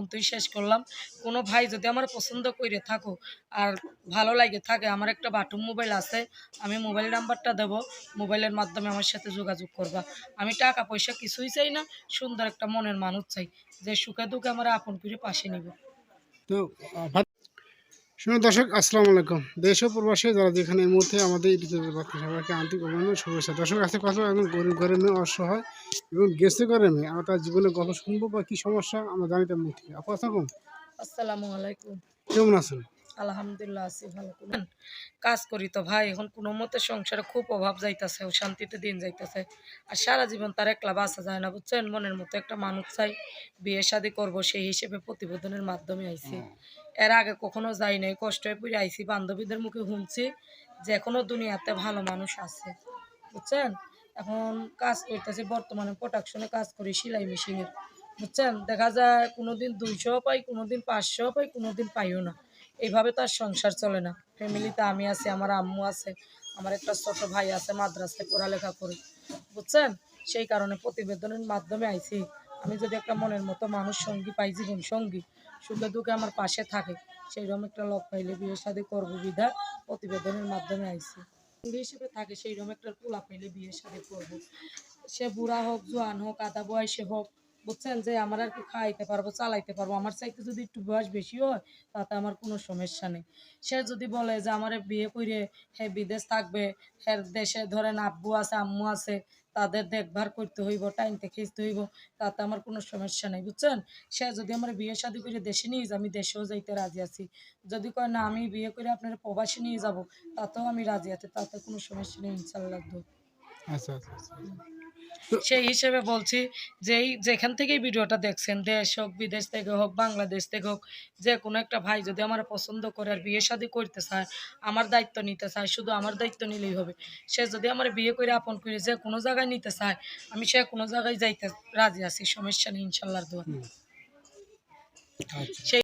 পর্যন্তই শেষ করলাম। কোনো ভাই যদি আমার পছন্দ করে থাকো আর ভালো লাগে থাকে, আমার একটা বাটুম মোবাইল আছে, আমি মোবাইল নাম্বারটা দেব, মোবাইলের মাধ্যমে আমার সাথে যোগাযোগ করবা। আমি টাকা পয়সা কিছুই চাই না, সুন্দর একটা মনের মানুষ চাই, যে সুখে দুঃখে আমার আপন করে পাশে নিব। তো শুনুন দর্শক আসসালামু আলাইকুম। দেশ ও প্রবাসে যারা যেখানে এই মুহূর্তে আমাদের ইউটিউবের সবাইকে আন্তরিক অভিনন্দন শুভেচ্ছা। দর্শক আজকে কথা এবং গরিব ঘরে মেয়ে অসহায় এবং গেছে ঘরের মেয়ে। আমরা তার জীবনে গল্প শুনব বা কী সমস্যা আমরা জানি তার মুখ থেকে। আপু আসসালাম আসসালামু আলাইকুম। কেমন আছেন? আলহামদুলিল্লাহ আছি ভালো। করে কাজ করি তো ভাই এখন কোনো মতে সংসারে খুব অভাব যাইতাছে ও শান্তিতে দিন যাইতাছে। আর সারা জীবন তার একলা বাঁচা যায় না বুঝছেন? মনের মতো একটা মানুষ চাই বিয়ে শাদি করব সেই হিসেবে প্রতিবেদনের মাধ্যমে আইছি। এর আগে কখনো যাই নাই কষ্ট হয়ে পড়ে আইছি বান্ধবীদের মুখে শুনছি যে এখনও দুনিয়াতে ভালো মানুষ আছে বুঝছেন? এখন কাজ করতেছি বর্তমানে প্রোডাকশনে কাজ করি সেলাই মেশিনের বুঝছেন? দেখা যায় কোনোদিন দুইশো পাই কোনোদিন পাঁচশো পাই কোনোদিন পাইও না। এইভাবে তার সংসার চলে না। ফ্যামিলিতে আমি আছি, আমার আম্মু আছে, আমার একটা ছোট ভাই আছে মাদ্রাসায় পড়ালেখা করে। বুঝছেন? সেই কারণে প্রতিবেদনের মাধ্যমে আইছি। আমি যদি একটা মনের মতো মানুষ, সঙ্গী পাই, জীবন সঙ্গী, সুখে দুঃখে আমার পাশে থাকে, সেইরকম একটা লোক পাইলে বিয়ে শাদী করব বিধা প্রতিবেদনের মাধ্যমে আইছি। হিসেবে থাকে, সেইরকম একটা পোলা পাইলে বিয়ে শাদী করব। সে বুড়া হোক, জোয়ান হোক, আধা বয়সে হোক বুঝছেন? যে আমার আর কি খাইতে পারব চালাইতে পারব। আমার চাইতে যদি একটু বয়স বেশি হয় তাতে আমার কোনো সমস্যা নেই। সে যদি বলে যে আমার বিয়ে করে হে বিদেশ থাকবে হ্যাঁ দেশে ধরেন আব্বু আছে আম্মু আছে তাদের দেখভাল করতে হইব টাইমতে খিঁচতে হইব তাতে আমার কোনো সমস্যা নেই বুঝছেন? সে যদি আমার বিয়ে শাদি করে দেশে নিয়ে আমি দেশেও যাইতে রাজি আছি। যদি কয় না আমি বিয়ে করে আপনার প্রবাসী নিয়ে যাব তাতেও আমি রাজি আছি তাতে কোনো সমস্যা নেই ইনশাল্লাহ। আচ্ছা আচ্ছা আচ্ছা। সেই হিসেবে বলছি যে এই যেখান থেকেই ভিডিওটা দেখছেন দেশ হোক বিদেশ থেকে হোক বাংলাদেশ থেকে হোক যে কোনো একটা ভাই যদি আমার পছন্দ করে আর বিয়ে শাদি করতে চায় আমার দায়িত্ব নিতে চায় শুধু আমার দায়িত্ব নিলেই হবে। সে যদি আমার বিয়ে করে আপন করে যে কোনো জায়গায় নিতে চায় আমি সে কোনো জায়গায় যাইতে রাজি আছি সমস্যা নেই ইনশাল্লাহ দোয়া আচ্ছা। সেই